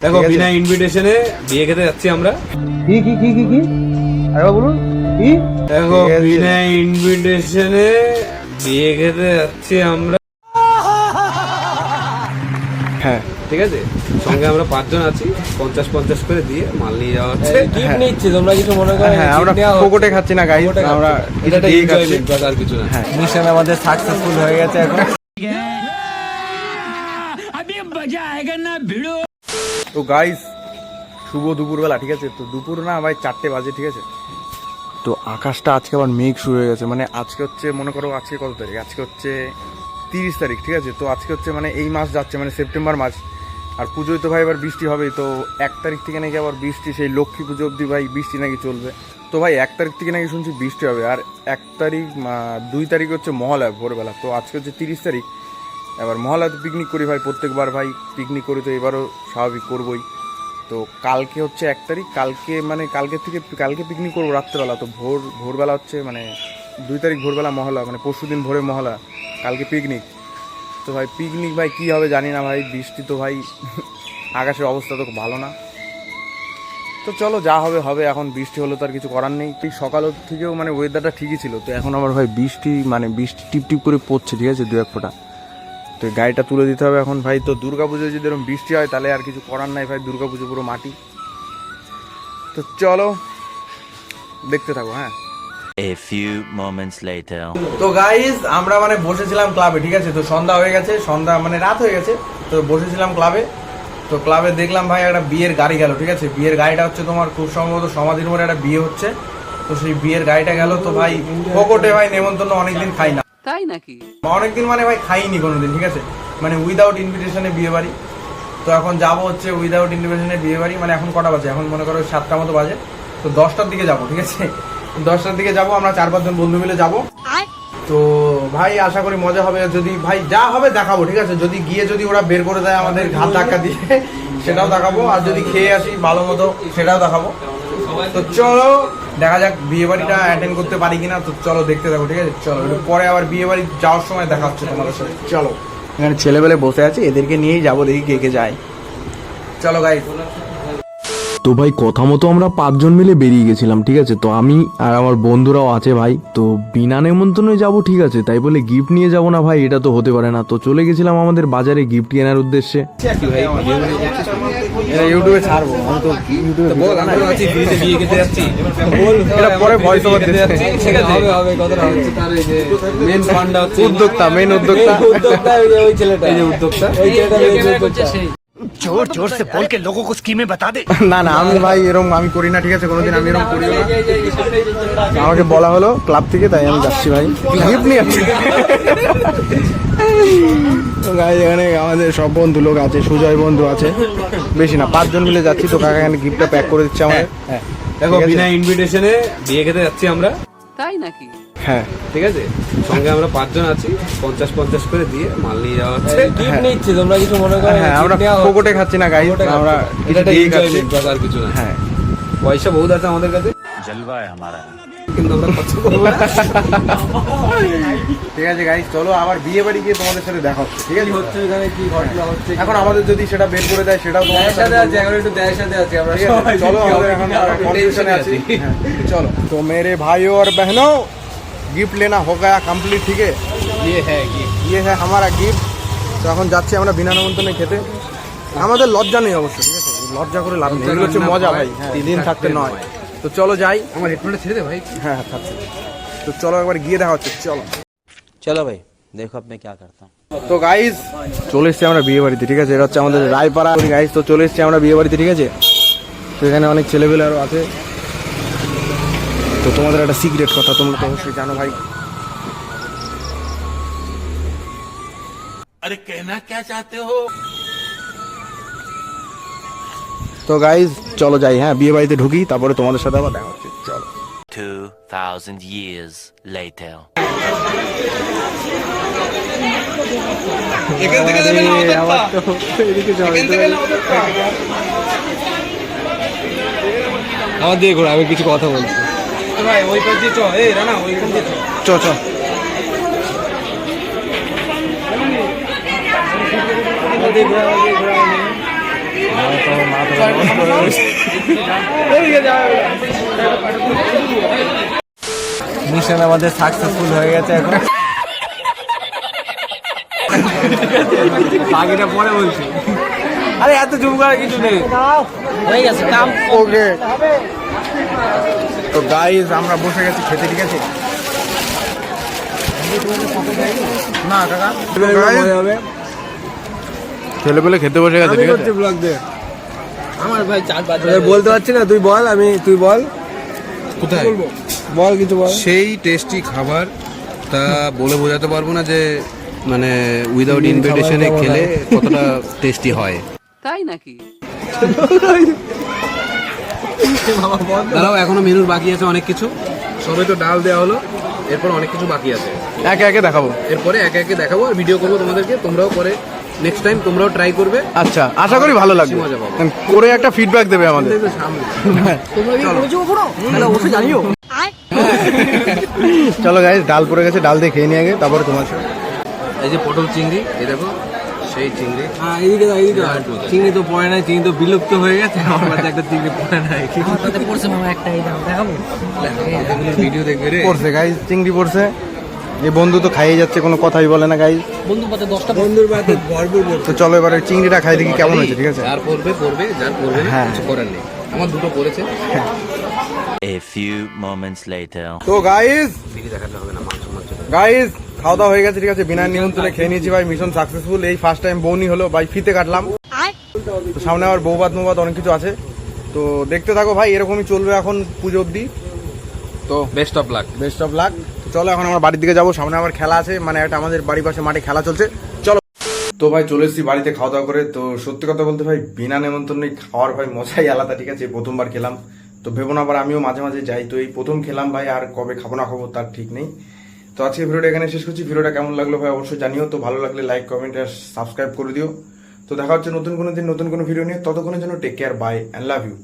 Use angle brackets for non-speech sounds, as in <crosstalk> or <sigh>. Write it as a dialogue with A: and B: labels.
A: দেখো বিনা ইনভিটেশনে বিয়ে খেতে যাচ্ছি আমরা।
B: কি কি কি কি কি? আরেকবার বলুন কি?
A: দেখো বিনা ইনভিটেশনে বিয়ে খেতে যাচ্ছি আমরা।
B: হ্যাঁ।
A: ঠিক আছে? সঙ্গে আমরা পাঁচজন আছি। পঞ্চাশ পঞ্চাশ করে দিয়ে মাল নিয়ে যাওয়া হচ্ছে।
B: হ্যাঁ।
C: নিচ্ছি তোমরা কিছু মনে করো
B: হ্যাঁ আমরা পকেটে খাচ্ছি না গাইস আমরা
A: এটা
B: খাচ্ছি।
A: বাস আর কিছু না।
B: হ্যাঁ।
C: মিশন আমাদের সাকসেসফুল হয়ে গেছে এখন।
B: তো গাইস শুভ দুপুরবেলা, ঠিক আছে? তো দুপুর না, ভাই, চারটে বাজে, ঠিক আছে? তো আকাশটা আজকে আবার মেঘ শুরু হয়ে গেছে। মানে আজকে হচ্ছে, মনে করো আজকে কত তারিখ? আজকে হচ্ছে তিরিশ তারিখ, ঠিক আছে? তো আজকে হচ্ছে মানে এই মাস যাচ্ছে মানে সেপ্টেম্বর মাস। আর পুজোয় তো ভাই, এবার বৃষ্টি হবেই, তো এক তারিখ থেকে নাকি আবার বৃষ্টি, সেই লক্ষ্মী পুজো অবধি ভাই, বৃষ্টি নাকি চলবে। তো ভাই, এক তারিখ থেকে নাকি শুনছি বৃষ্টি হবে, আর এক তারিখ দুই তারিখ হচ্ছে মহালয়া ভোরবেলা। তো আজকে হচ্ছে তিরিশ তারিখ এবার মহালয়াতে পিকনিক করি ভাই, প্রত্যেকবার ভাই পিকনিক করি তো এবারও স্বাভাবিক করবই। তো কালকে হচ্ছে এক তারিখ, কালকে মানে কালকে থেকে, কালকে পিকনিক করব রাত্রেবেলা। তো ভোর, ভোরবেলা হচ্ছে মানে দুই তারিখ ভোরবেলা মহলা মানে পরশু দিন ভোরে মহলা, কালকে পিকনিক তো ভাই পিকনিক ভাই কী হবে জানি না ভাই, বৃষ্টি তো ভাই, আকাশের অবস্থা তো ভালো না। তো চলো যা হবে হবে, এখন বৃষ্টি হলো তো আর কিছু করার নেই। এই সকাল থেকেও মানে ওয়েদারটা ঠিকই ছিল, তো এখন আবার ভাই বৃষ্টি মানে বৃষ্টি টিপ টিপ করে পড়ছে, ঠিক আছে দু এক ফোঁটা। তো গাড়িটা তুলে দিতে হবে এখন। ভাই তো দুর্গাপুজোয় যদি এরকম বৃষ্টি হয় তাহলে আর কিছু করার নাই ভাই। দুর্গাপুজো পুরো মাটি। তো চলো দেখতে থাকো হ্যাঁ।
D: A few moments later.
B: তো গাইজ আমরা মানে বসেছিলাম ক্লাবে ঠিক আছে? তো সন্ধ্যা হয়ে গেছে সন্ধ্যা মানে রাত হয়ে গেছে। তো বসেছিলাম ক্লাবে তো ক্লাবে দেখলাম ভাই একটা বিয়ের গাড়ি গেল ঠিক আছে? বিয়ের গাড়িটা হচ্ছে তোমার খুব সম্ভবত সমাধির মোড়ে একটা বিয়ে হচ্ছে। তো সেই বিয়ের গাড়িটা গেল তো ভাই ফোকটে ভাই নেমন্তন্ন অনেকদিন খাই না।
E: তাই নাকি?
B: অনেকদিন মানে ভাই খাইনি কোনোদিন ঠিক আছে? মানে উইদাউট ইনভিটেশনে বিয়ে বাড়ি তো এখন যাব হচ্ছে উইদাউট ইনভিটেশনে বিয়ে বাড়ি মানে এখন কটা বাজে? এখন মনে করো সাতটা মতো বাজে। তো দশটার দিকে যাব ঠিক আছে? দশটার দিকে যাব আমরা চার পাঁচজন বন্ধু মিলে যাব। তো ভাই আশা করি মজা হবে। যদি ভাই যা হবে দেখাবো ঠিক আছে? যদি গিয়ে যদি ওরা বের করে দেয় আমাদের ঘাত ধাক্কা দিয়ে সেটাও দেখাবো। আর যদি খেয়ে আসি ভালো মতো সেটাও দেখাবো। তো চলো দেখা যাক বিয়ে বাড়িটা অ্যাটেন্ড করতে পারি কিনা তো চলো দেখতে থাকো ঠিক আছে? চলো একটু পরে আবার বিয়ে বাড়ি যাওয়ার সময় দেখা হচ্ছে তোমাদের সাথে। চলো। এখানে ছেলেবেলে বসে আছে এদেরকে নিয়েই যাব দেখি কে কে যায়। চলো গাই
F: তো ভাই কথা মতো আমরা পাঁচজন মিলে বেরিয়ে গেছিলাম ঠিক আছে? তো আমি আর আমার বন্ধুরাও আছে ভাই তো বিনা নেমন্তন্নে যাব ঠিক আছে? তাই বলে গিফট নিয়ে যাব না ভাই এটা তো হতে পারে না। তো চলে গেছিলাম আমাদের বাজারে গিফট কেনার উদ্দেশ্যে।
B: ইউটিউবে ছাড়বো আমি তো ইউটিউবে
A: বল আমরা আছি ফ্রিতে বিয়ে খেতে যাচ্ছি
B: এটা পরে ভয়েস ওভার
A: খেতে যাচ্ছি। ঠিক আছে হবে হবে কথাটা হচ্ছে তার এই যে মেন ফান্ডটা হচ্ছে
B: উদ্যোক্তা মেন উদ্যোক্তা। <laughs>
C: উদ্যোক্তা ওই ছেলেটা।
A: এই যে উদ্যোক্তা।
C: ওই ছেলেটা ওই যে উদ্যোক্তা।
B: না না আমি ভাই এরকম আমি করি না ঠিক আছে কোনোদিন আমি এরকম করি না আমাকে বলা হলো ক্লাব থেকে তাই আমি যাচ্ছি ভাই গিফট নিয়ে যাচ্ছি তো গাই এখানে আমাদের সব বন্ধু লোক আছে সুজয় বন্ধু আছে বেশি না পাঁচজন মিলে যাচ্ছি তো কাকা এখানে গিফটটা প্যাক করে দিচ্ছে আমাদের
A: হ্যাঁ দেখো বিনা ইনভিটেশনে বিয়ে খেতে যাচ্ছি আমরা
E: তাই নাকি
B: হ্যাঁ।
A: ঠিক আছে? সঙ্গে আমরা পাঁচজন আছি পঞ্চাশ পঞ্চাশ করে দিয়ে মাল নিয়ে যাওয়া হচ্ছে।
C: গিফট হ্যাঁ। নিচ্ছি তোমরা কিছু মনে করো
B: হ্যাঁ আমরা খাচ্ছি না গাইস আমরা
A: এটা
B: দিয়ে খাচ্ছি।
A: আর কিছু না।
B: হ্যাঁ।
A: পয়সা বহুত আছে আমাদের কাছে।
D: আমারা।
A: কিন্তু আমরা করব
B: ঠিক আছে গাইস চলো আবার বিয়ে বাড়ি গিয়ে তোমাদের সাথে দেখা হচ্ছে ঠিক আছে?
C: হচ্ছে এখানে? কি ঘটনা হচ্ছে?
B: এখন আমাদের যদি সেটা বের করে দেয় সেটাও তোমাদের
C: সাথে আছে এখন একটু সাথে আছে আমরা
B: চলো
C: আমরা
B: এখন কনফিউশনে আছি। হ্যাঁ, চলো। তো মেরে ভাই আর বহনো গিফট লেনা হো গা কমপ্লিট
A: ঠিক ইয়ে হ্যাঁ
B: গিফট। ইয়ে হ্যাঁ গিফট। তো এখন যাচ্ছি আমরা বিনা নিমন্ত্রণে খেতে। আমাদের লজ্জা নেই অবশ্যই ঠিক আছে? লজ্জা করে লাভ নেই। হচ্ছে মজা ভাই হ্যাঁ, তিন দিন হ্যাঁ, থাকতে হ্যাঁ, নয়। তো চলো যাই।
A: আমার হেডফোনটা ছেড়ে দে ভাই।
B: হ্যাঁ হ্যাঁ থাকছে। তো চলো একবার গিয়ে দেখা হচ্ছে চলো।
D: চলো ভাই দেখো আপনি কি করতাম।
B: তো গাইজ চলে এসছি আমরা বিয়ে বাড়িতে ঠিক আছে? এটা হচ্ছে আমাদের রায়পাড়া। গাইজ তো চলে এসছি আমরা বিয়ে বাড়িতে ঠিক আছে? তো এখানে অনেক ছেলেপেলে আরও আছে। তো তোমাদের একটা সিক্রেট কথা তোমরা তো অবশ্যই জানো ভাই।
D: আরে কেনা কে চাতে হো?
B: তো গাইজ চলো যাই হ্যাঁ বিয়ে বাড়িতে ঢুকি তারপরে তোমাদের সাথে আবার দেখা হচ্ছে চলো।
A: আমার দিয়ে ঘোরা আমি কিছু কথা বলছি। ভাই ওই পাশ দিয়ে চ। এই রানা দিয়ে চ।
B: চ চ।
C: মিশন আমাদের সাকসেসফুল হয়ে গেছে এখন। <laughs> বাকিটা পরে বলছি। আরে এত জুম করার কিছু নেই। হয়ে গেছে কাম।
B: ওকে। তো গাইজ আমরা বসে গেছি খেতে ঠিক আছে? না কাকা। ছেলে পেলে খেতে বসে গেছে ঠিক আছে?
C: ব্লগ দে আমার ভাই চার পাঁচ বলতে পারছি না তুই বল আমি তুই বল।
A: কোথায়?
C: বল কিছু বল।
A: সেই টেস্টি খাবার তা বলে বোঝাতে পারব না যে মানে উইদাউট ইনভিটেশনে খেলে কতটা টেস্টি হয়।
E: তাই নাকি?
A: দাঁড়াও এখনও মেনুর বাকি আছে অনেক কিছু। সবে তো ডাল দেওয়া হলো এরপর অনেক কিছু বাকি আছে।
B: একে একে দেখাবো।
A: এরপরে একে একে দেখাবো আর ভিডিও করব তোমাদেরকে তোমরাও পরে নেক্সট টাইম তোমরাও ট্রাই করবে।
B: আচ্ছা আশা করি ভালো লাগবে।
A: মজা পাবো।
B: করে একটা ফিডব্যাক দেবে আমাদের। চলো গাইজ ডাল পড়ে গেছে ডাল দিয়ে খেয়ে নিয়ে আগে তারপরে তোমার সাথে।
A: এই যে পটল চিংড়ি এই দেখো। সেই চিংড়ি।
C: হ্যাঁ এদিকে দাও এদিকে চিংড়ি তো পড়ে নাই চিংড়ি তো বিলুপ্ত হয়ে গেছে আমার কাছে একটা চিংড়ি পড়ে নাই।
A: ভিডিও দেখবে রে।
B: পড়ছে গাইজ চিংড়ি পড়ছে। এই বন্ধু তো খাইয়ে যাচ্ছে কোনো কথাই বলে না গাইজ
C: বন্ধুর বাতে ভরপুর
B: তো চলো এবারে চিংড়িটা খাই দেখি কেমন হয়েছে ঠিক আছে?
A: যার পড়বে পড়বে যার না
B: হ্যাঁ।
A: কিছু করার নেই। আমার দুটো পড়েছে।
D: A few moments later.
B: তো গাইজ
A: দিদি দেখাতে হবে না মাংস মাংস।
B: গাইজ খাওয়া দাওয়া হয়ে গেছে ঠিক আছে? বিনা নিমন্ত্রণে খেয়ে নিয়েছি ভাই মিশন সাকসেসফুল এই ফার্স্ট টাইম বৌনি হলো ভাই ফিতে কাটলাম। সামনে আবার বৌবাদ মৌবাদ অনেক কিছু আছে। তো দেখতে থাকো ভাই এরকমই চলবে এখন পুজো অব্দি
A: তো best of luck
B: best of luck চলো এখন আমরা বাড়ির দিকে যাব। সামনে আবার খেলা আছে মানে একটা আমাদের বাড়ির পাশে মাঠে খেলা চলছে। চলো। তো ভাই চলে এসেছি বাড়িতে খাওয়া দাওয়া করে। তো সত্যি কথা বলতে ভাই বিনা নেমন্তন্নে খাওয়ার ভাই মজাই আলাদা ঠিক আছে? প্রথমবার খেলাম। তো ভেবো না আবার আমিও মাঝে মাঝে যাই। তো এই প্রথম খেলাম ভাই আর কবে খাব না খাব তার ঠিক নেই। তো আজকে ভিডিওটা এখানে শেষ করছি। ভিডিওটা কেমন লাগল ভাই অবশ্যই জানিও। তো ভালো লাগলে লাইক কমেন্ট আর সাবস্ক্রাইব করে দিও। তো দেখা হচ্ছে নতুন কোনো দিন, নতুন কোনো ভিডিও নিয়ে। ততক্ষণের জন্য take care bye and love you